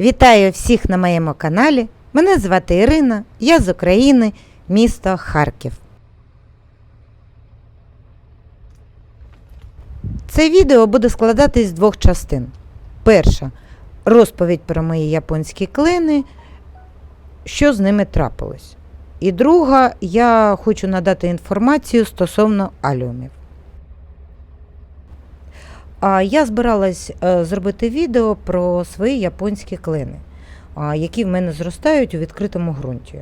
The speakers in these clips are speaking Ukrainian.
Вітаю всіх на моєму каналі. Мене звати Ірина, я з України, місто Харків. Це відео буде складатись з двох частин. Перша розповідь про мої японські клини, що з ними трапилось. І друга, я хочу надати інформацію стосовно алюмів. Я збиралась е, зробити відео про свої японські клини, які в мене зростають у відкритому ґрунті.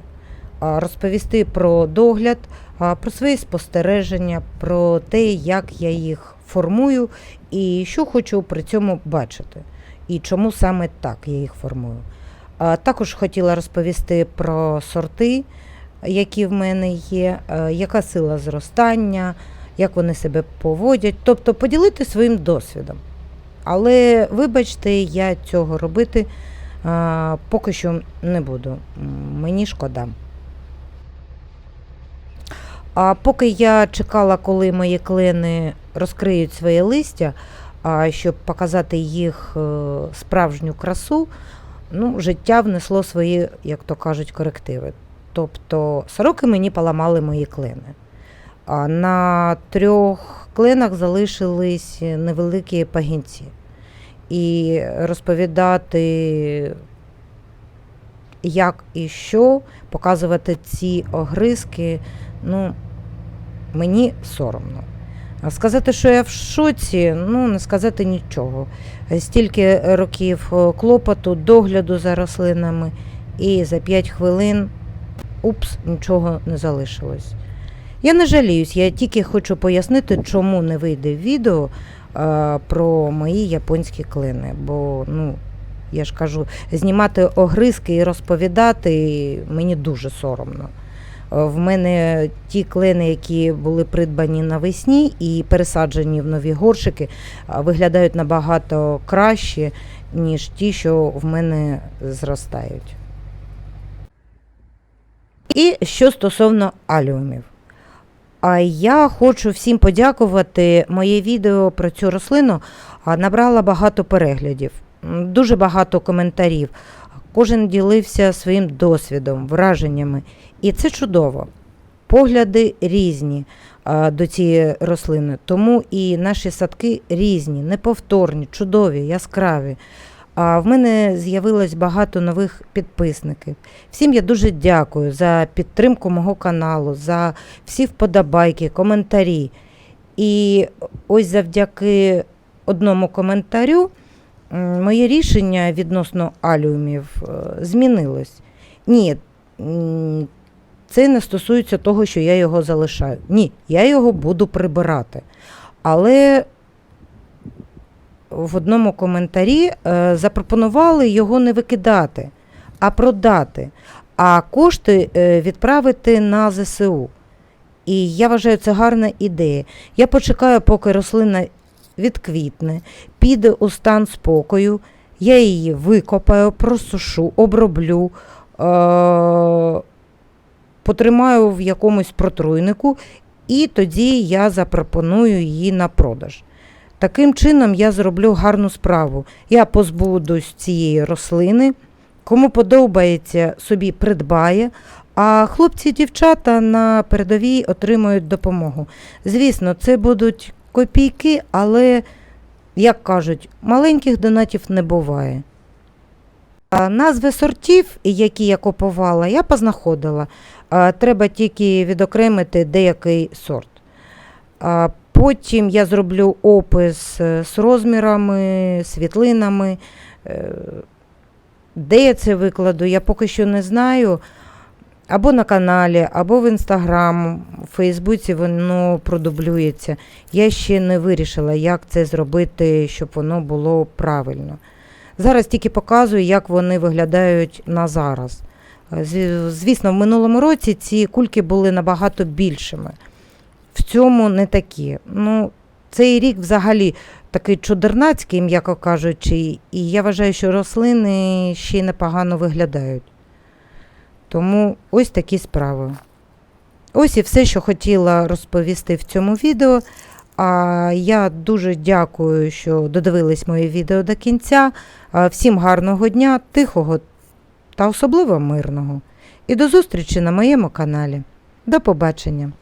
Розповісти про догляд, про свої спостереження, про те, як я їх формую і що хочу при цьому бачити, і чому саме так я їх формую. Також хотіла розповісти про сорти, які в мене є, е, яка сила зростання, як вони себе поводять, тобто поділити своїм досвідом. Але, вибачте, я цього робити а, поки що не буду. Мені шкода. А поки я чекала, коли мої клени розкриють своє листя, а, щоб показати їх е, справжню красу, ну, життя внесло свої, як то кажуть, корективи. Тобто сороки мені поламали мої клени. На трьох кленах залишились невеликі пагінці. І розповідати, як і що, показувати ці огризки, ну, мені соромно. Сказати, що я в шоці, ну, не сказати нічого. Стільки років е, клопоту, догляду за рослинами, і за 5 хвилин упс, нічого не залишилось. Я не жаліюсь, я тільки хочу пояснити, чому не вийде відео е, про мої японські клини. Бо, ну, я ж кажу, знімати огризки і розповідати мені дуже соромно. Е, В мене ті клини, які були придбані навесні і пересаджені в нові горшики, виглядають набагато краще, ніж ті, що в мене зростають. І що стосовно аліумів. А я хочу всім подякувати. Моє відео про цю рослину набрало багато переглядів, дуже багато коментарів. Кожен ділився своїм досвідом, враженнями. І це чудово. Погляди різні до цієї рослини, тому і наші садки різні, неповторні, чудові, яскраві. А в мене з'явилось багато нових підписників. Всім я дуже дякую за підтримку мого каналу, за всі вподобайки, коментарі. І ось завдяки одному коментарю моє рішення відносно алюмів е, змінилось. Ні, це не стосується того, що я його залишаю. Ні, я його буду прибирати. Але в одному коментарі е, запропонували його не викидати, а продати, а кошти е, відправити на ЗСУ. І я вважаю, це гарна ідея. Я почекаю, поки рослина відквітне, піде у стан спокою, я її викопаю, просушу, оброблю, е- потримаю в якомусь протруйнику, і тоді я запропоную її на продаж. Таким чином я зроблю гарну справу. Я позбудусь цієї рослини. Кому подобається, собі придбає, а хлопці і дівчата на передовій отримують допомогу. Звісно, це будуть копійки, але, як кажуть, маленьких донатів не буває. А назви сортів, які я купувала, я познаходила. А, Треба тільки відокремити деякий сорт. А, Потім я зроблю опис е, з розмірами, світлинами. Е, Де я це викладу, я поки що не знаю. Або на каналі, або в інстаграм, у Фейсбуці воно продублюється. Я ще не вирішила, як це зробити, щоб воно було правильно. Зараз тільки показую, як вони виглядають на зараз. Е, Звісно, в минулому році ці кульки були набагато більшими в цьому не такі. Ну, цей рік взагалі такий чудернацький, м'яко кажучи, і я вважаю, що рослини ще й непогано виглядають. Тому ось такі справи. Ось і все, що хотіла розповісти в цьому відео. А я дуже дякую, що додивились моє відео до кінця. Всім гарного дня, тихого та особливо мирного. І до зустрічі на моєму каналі. До побачення!